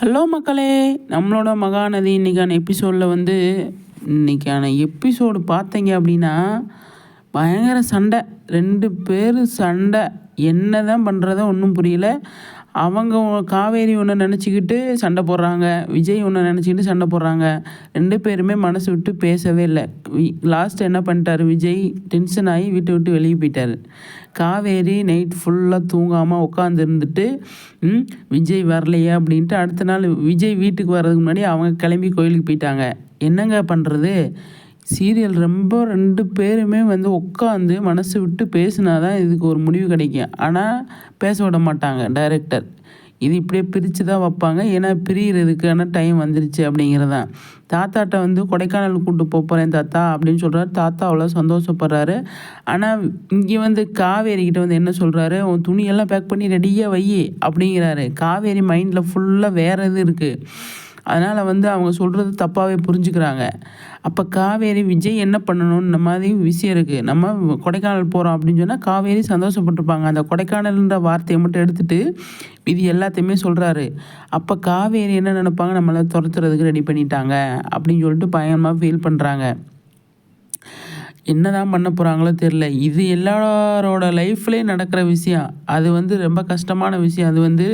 Hello மக்களே நம்மளோட மகாநதி இன்றைக்கான எபிசோடில் வந்து இன்றைக்கான எபிசோடு பார்த்தீங்க அப்படின்னா பயங்கர சண்டை. ரெண்டு பேர் சண்டை. என்ன தான் பண்ணுறதோ ஒன்றும் புரியல. அவங்க காவேரி ஒன்று நினச்சிக்கிட்டு சண்டை போடுறாங்க விஜய் ஒன்று நினச்சிக்கிட்டு சண்டை போடுறாங்க. ரெண்டு பேருமே மனசு விட்டு பேசவே இல்லை. லாஸ்ட் என்ன பண்ணிட்டாரு விஜய்? டென்ஷன் ஆகி வீட்டை விட்டு வெளியே போயிட்டார். காவேரி நைட் ஃபுல்லாக தூங்காமல் உட்காந்து இருந்துட்டு விஜய் வரலையே அப்படின்ட்டு அடுத்த நாள் விஜய் வீட்டுக்கு வர்றதுக்கு முன்னாடி அவங்க கிளம்பி கோயிலுக்கு போயிட்டாங்க. என்னங்க பண்ணுறது சீரியல் ரொம்ப ரெண்டு பேருமே வந்து உட்காந்து மனசு விட்டு பேசினா தான் இதுக்கு ஒரு முடிவு கிடைக்கும். ஆனால் பேச விட மாட்டாங்க டைரக்டர் இது இப்படியே பிரித்து தான் வைப்பாங்க. ஏன்னா பிரிகிறதுக்கான டைம் வந்துருச்சு அப்படிங்கிறதான். தாத்தாட்ட வந்து கொடைக்கானல் கூட்டு போகிறேன் தாத்தா அப்படின்னு சொல்கிறாரு தாத்தா அவ்வளோ சந்தோஷப்படுறாரு. ஆனால் இங்கே வந்து காவேரிக்கிட்ட வந்து என்ன சொல்கிறாரு உன் துணியெல்லாம் பேக் பண்ணி ரெடியாக வை அப்படிங்கிறாரு. காவேரி மைண்டில் ஃபுல்லாக வேறு இது இருக்குது அதனால் வந்து அவங்க சொல்கிறது தப்பாகவே புரிஞ்சுக்கிறாங்க. அப்போ காவேரி விஜய் என்ன பண்ணணுன்ற மாதிரி விஷயம் இருக்குது நம்ம கொடைக்கானல் போகிறோம் அப்படின்னு சொன்னால் காவேரி சந்தோஷப்பட்டிருப்பாங்க. அந்த கொடைக்கானல்ன்ற வார்த்தையை மட்டும் எடுத்துகிட்டு இது எல்லாத்தையுமே சொல்கிறாரு அப்போ காவேரி என்ன நினைப்பாங்க? நம்மளை துரத்துறதுக்கு ரெடி பண்ணிட்டாங்க அப்படின்னு சொல்லிட்டு பயங்கரமாக ஃபீல் பண்ணுறாங்க என்ன தான் பண்ண போகிறாங்களோ தெரில இது எல்லாரோட லைஃப்லேயும் நடக்கிற விஷயம். அது வந்து ரொம்ப கஷ்டமான விஷயம். அது வந்து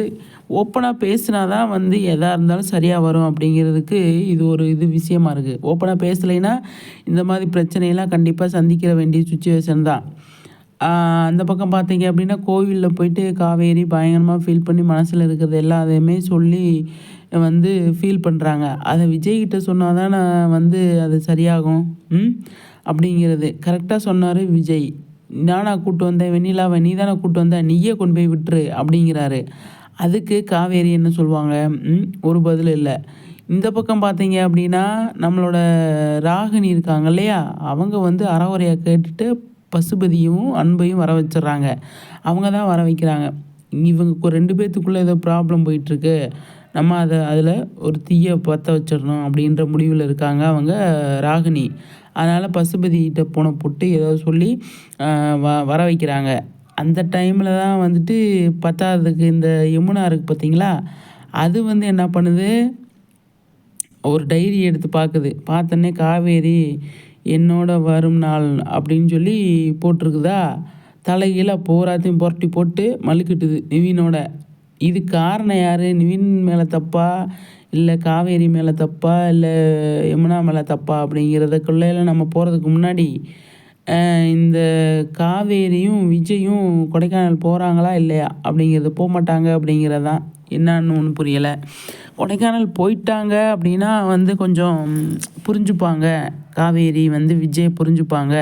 ஓப்பனாக பேசினா தான் வந்து எதாக இருந்தாலும் சரியாக வரும் அப்படிங்கிறதுக்கு இது ஒரு இது விஷயமா இருக்குது ஓப்பனாக பேசலைன்னா இந்த மாதிரி பிரச்சனையெல்லாம் கண்டிப்பாக சந்திக்கிற வேண்டிய சுச்சுவேஷன் தான். அந்த பக்கம் பார்த்தீங்க அப்படின்னா கோவிலில் போயிட்டு காவேரி பயங்கரமாக ஃபீல் பண்ணி மனசில் இருக்கிறது எல்லாத்தையுமே சொல்லி வந்து ஃபீல் பண்ணுறாங்க அதை விஜய்கிட்ட சொன்னால் தான் வந்து அது சரியாகும்? அப்படிங்கிறது. கரெக்டாக சொன்னார் விஜய். நானா கூப்பிட்டு வந்தேன். வெண்ணிலாவை நீ தானே கூப்பிட்டு வந்தேன் நீயே கொண்டு போய் விட்டுரு. அப்படிங்கிறாரு. அதுக்கு காவேரி என்ன சொல்லுவாங்க? ஒரு பதில் இல்லை. இந்த பக்கம் பார்த்தீங்க அப்படின்னா நம்மளோட ராகினி இருக்காங்க இல்லையா? அவங்க வந்து அறவுரையை கேட்டுட்டு பசுபதியும் அன்பையும் வர வச்சிடுறாங்க. அவங்க தான் வர வைக்கிறாங்க. இவங்க ரெண்டு பேர்த்துக்குள்ளே ஏதோ ப்ராப்ளம் போயிட்டுருக்கு. நம்ம அதை அதில் ஒரு தீயை பற்ற வச்சிடணும் அப்படின்ற முடிவில் இருக்காங்க அவங்க ராகினி. அதனால் பசுபதிகிட்ட போன போட்டு ஏதோ சொல்லி வ வர வைக்கிறாங்க. அந்த டைமில் தான் வந்துட்டு பத்தாததுக்கு இந்த யமுனா இருக்குது பார்த்தீங்களா அது வந்து என்ன பண்ணுது? ஒரு டைரி எடுத்து பார்க்குது பார்த்தோன்னே காவேரி என்னோட வரும் நாள் அப்படின்னு சொல்லி போட்டிருக்குதா? தலைகீழாக போராத்தையும் புரட்டி போட்டு மழுக்கிட்டுது நிவினோட. இது காரணம் யார்? நிவின் மேலே தப்பா? இல்லை காவேரி மேலே தப்பா? இல்லை யமுனா மேலே தப்பா? அப்படிங்கிறதுக்குள்ளே நம்ம போகிறதுக்கு முன்னாடி இந்த காவேரியும் விஜயும் கொடைக்கானல் போகிறாங்களா இல்லையா? அப்படிங்கிறது போக மாட்டாங்க அப்படிங்கிறதான் என்னான்னு ஒன்றும் புரியலை. கொடைக்கானல் போயிட்டாங்க அப்படின்னா வந்து கொஞ்சம் புரிஞ்சுப்பாங்க. காவேரி வந்து விஜய் புரிஞ்சுப்பாங்க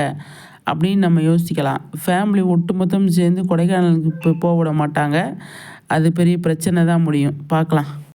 அப்படின்னு நம்ம யோசிக்கலாம். ஃபேமிலி ஒட்டுமொத்தம் சேர்ந்து கொடைக்கானலுக்கு போக விட மாட்டாங்க. அது பெரிய பிரச்சனை தான் முடியும். பார்க்கலாம்.